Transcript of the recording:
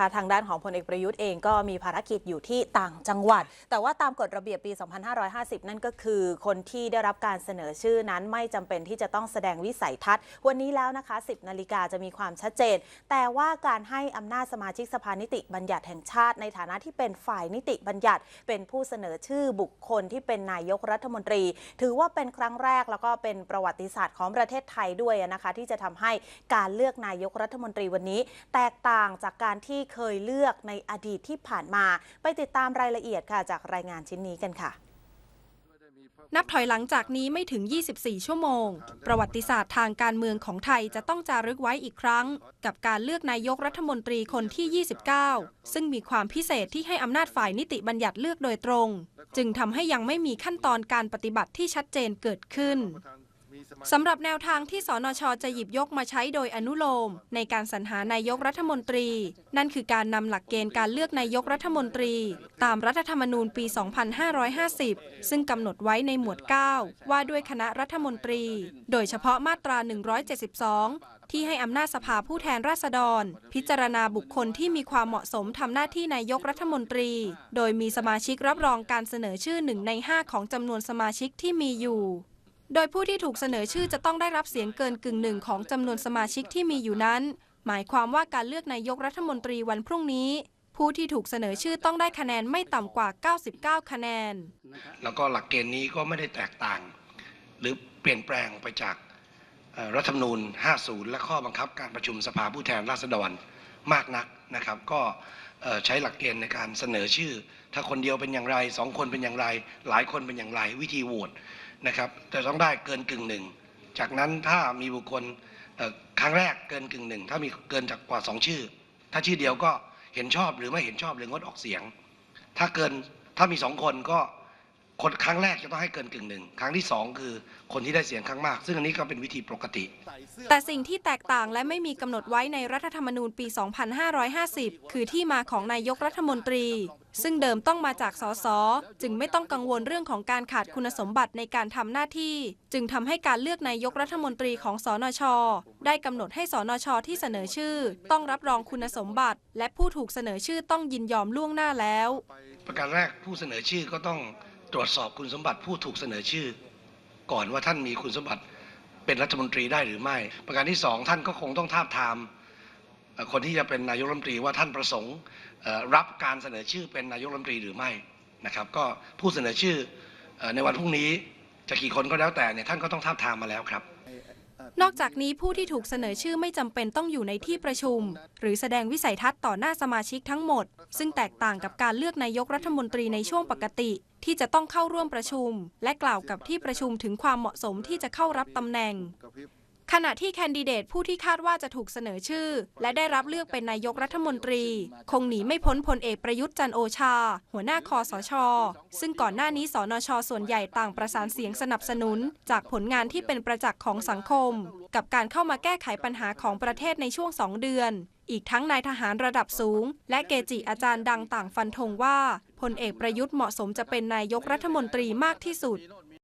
คะทางด้านของพลเอกประยุทธ์เองก็มีภารกิจอยู่ที่ต่างจังหวัด แต่ว่าตามกฎระเบียบปี 2550 นั่นก็คือ คนที่ได้รับการเสนอชื่อนั้นไม่จำเป็นที่จะต้องแสดงวิสัยทัศน์ วันนี้แล้วนะคะ 10 นาฬิกาจะมีความชัดเจน แต่ว่าการให้อำนาจสมาชิกสภานิติบัญญัติแห่งชาติ ในฐานะที่เป็นฝ่ายนิติบัญญัติ เป็นผู้เสนอชื่อบุคคลที่เป็นนายกรัฐมนตรี ถือว่าเป็นครั้งแรกแล้วก็เป็นประวัติศาสตร์ของประเทศไทยด้วยนะคะ ที่จะทำให้การเลือกนายกรัฐมนตรีวันนี้ แตกต่างจากการที่เคยเลือกในอดีตที่ผ่านมา ไปติดตามรายละเอียดค่ะจากรายงานชิ้นนี้กันค่ะนับถอยหลังจากนี้ไม่ถึง 24 ชั่วโมง ประวัติศาสตร์ทางการเมืองของไทยจะต้องจารึกไว้อีกครั้ง กับการเลือกนายกรัฐมนตรีคนที่ 29 ซึ่งมีความพิเศษที่ให้อำนาจฝ่ายนิติบัญญัติเลือกโดยตรง จึงทำให้ยังไม่มีขั้นตอนการปฏิบัติที่ชัดเจนเกิดขึ้น สำหรับแนวทางที่สนชจะหยิบยกมาใช้โดยอนุโลม ในการสรรหานายกรัฐมนตรี นั่นคือการนำหลักเกณฑ์การเลือกนายกรัฐมนตรี ตามรัฐธรรมนูญปี 2550 ซึ่งกำหนดไว้ในหมวด 9 ว่าด้วยคณะรัฐมนตรี โดยเฉพาะมาตรา 172ที่ให้อำนาจสภาผู้แทนราษฎร พิจารณาบุคคลที่มีความเหมาะสมทำหน้าที่นายกรัฐมนตรี โดยมีสมาชิกรับรองการเสนอชื่อหนึ่งใน 5 ของจำนวนสมาชิกที่มีอยู่ โดยผู้ที่ถูกเสนอชื่อจะต้องได้รับเสียงเกินกึ่งหนึ่งของจำนวนสมาชิกที่มีอยู่นั้น หมายความว่าการเลือกนายกรัฐมนตรีวันพรุ่งนี้ ผู้ที่ถูกเสนอชื่อต้องได้คะแนนไม่ต่ำกว่า 99 คะแนน แล้วก็หลักเกณฑ์นี้ก็ไม่ได้แตกต่าง หรือเปลี่ยนแปลงไปจากรัฐธรรมนูญ 50 และข้อบังคับการประชุมสภาผู้แทนราษฎรมากนักนะครับ ก็ใช้หลักเกณฑ์ในการเสนอชื่อ ถ้าคนเดียวเป็นอย่างไรสองคนเป็นอย่างไร หลายคนเป็นอย่างไร วิธีโหวต นะครับจะต้องได้เกินกึ่งหนึ่งจากนั้นถ้ามีบุคคลครั้งแรกเกินกึ่งหนึ่งถ้ามีเกินจากกว่าสองชื่อ ถ้าชื่อเดียวก็เห็นชอบหรือไม่เห็นชอบหรืองดออกเสียง ถ้าเกินถ้ามีสองคนก็ คนครั้งแรกจะต้องให้เกินกึ่งหนึ่งครั้งที่สองคือคนที่ได้เสียงข้างมาก ซึ่งอันนี้ก็เป็นวิธีปกติ แต่สิ่งที่แตกต่างและไม่มีกำหนดไว้ในรัฐธรรมนูญปี 2550 คือที่มาของนายกรัฐมนตรี ซึ่งเดิมต้องมาจากสสจึงไม่ต้องกังวลเรื่องของการขาดคุณสมบัติในการทำหน้าที่ จึงทำให้การเลือกนายกรัฐมนตรีของสนช ได้กำหนดให้สนชที่เสนอชื่อ ต้องรับรองคุณสมบัติ และผู้ถูกเสนอชื่อต้องยินยอมล่วงหน้าแล้ว ประการแรกผู้เสนอชื่อก็ต้อง ตรวจสอบคุณสมบัติผู้ถูกเสนอชื่อ ก่อนว่าท่านมีคุณสมบัติเป็นรัฐมนตรีได้หรือไม่ ประการที่สองท่านก็คงต้องทาบทามคนที่จะเป็นนายกรัฐมนตรีว่าท่านประสงค์รับการเสนอชื่อเป็นนายกรัฐมนตรีหรือไม่นะครับ ก็ผู้เสนอชื่อเอ่อในวันพรุ่งนี้จะกี่คนก็แล้วแต่เนี่ยท่านก็ต้องทาบทามมาแล้วครับ นอกจากนี้ผู้ที่ถูกเสนอชื่อไม่จำเป็นต้องอยู่ในที่ประชุม หรือแสดงวิสัยทัศน์ต่อหน้าสมาชิกทั้งหมด ซึ่งแตกต่างกับการเลือกนายกรัฐมนตรีในช่วงปกติ ที่จะต้องเข้าร่วมประชุม และกล่าวกับที่ประชุมถึงความเหมาะสมที่จะเข้ารับตำแหน่ง ขณะที่แคนดิเดตผู้ที่คาดว่าจะถูกเสนอชื่อ และได้รับเลือกเป็นนายกรัฐมนตรี คงหนีไม่พ้นพลเอกประยุทธ์จันโอชา หัวหน้าคอสช ซึ่งก่อนหน้านี้สนช ส่วนใหญ่ต่างประสานเสียงสนับสนุน จากผลงานที่เป็นประจักษ์ของสังคม กับการเข้ามาแก้ไขปัญหาของประเทศในช่วงสองเดือน อีกทั้งนายทหารระดับสูง และเกจิอาจารย์ดังต่างฟันธงว่าพลเอกประยุทธ์เหมาะสมจะเป็นนายกรัฐมนตรีมากที่สุด